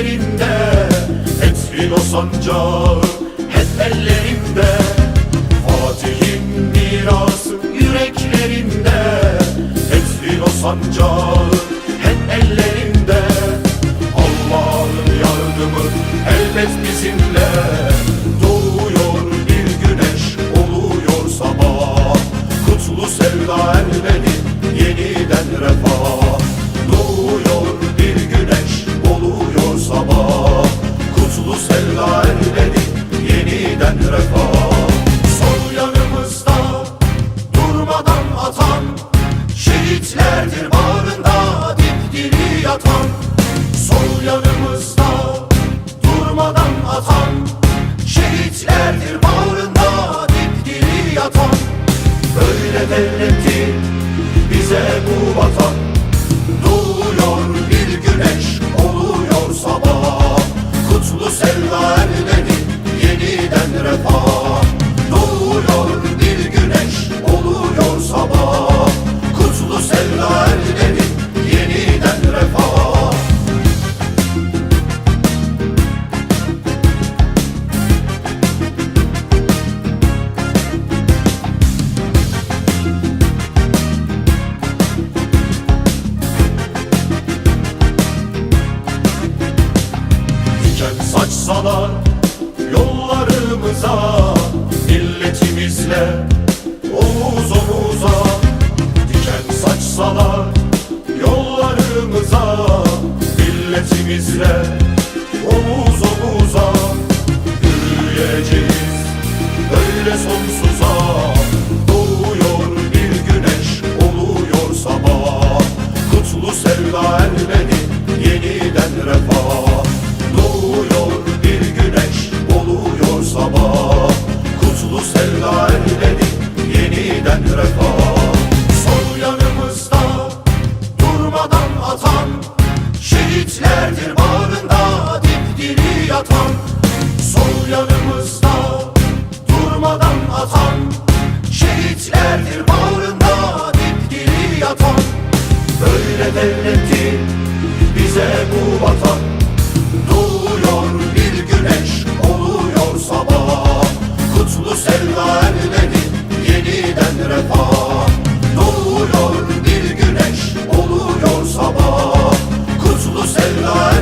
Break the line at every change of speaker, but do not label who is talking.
ellerimde Fethin o sancağı hep ellerimde Fatih'in mirası yüreklerimde Fethin o sancağı. Kutlu sevda elbeni yeniden refah. Sol yanımızda durmadan atan Şehitlerdir bağrında dipdiri yatan. Sol yanımızda durmadan atan Şehitlerdir bağrında dipdiri yatan. Öyle devletti bize bu vatan Doğuyor Diken saçsalar yollarımıza Milletimizle omuz omuza. Diken saçsalar yollarımıza Milletimizle omuz omuza. Yürüyeceğiz öyle sonsuza. Doğuyor bir güneş oluyor sabah. Kutlu sevda elbeni yeniden refah yaratan Sol yanımızda durmadan atan Şehitlerdir bağrında dipdiri yatan. Böyle devleti bize bu vatan Doğuyor bir güneş oluyor sabah. Kutlu sevda ermedi yeniden refah. Doğuyor bir güneş oluyor sabah. Kutlu sevda ermedi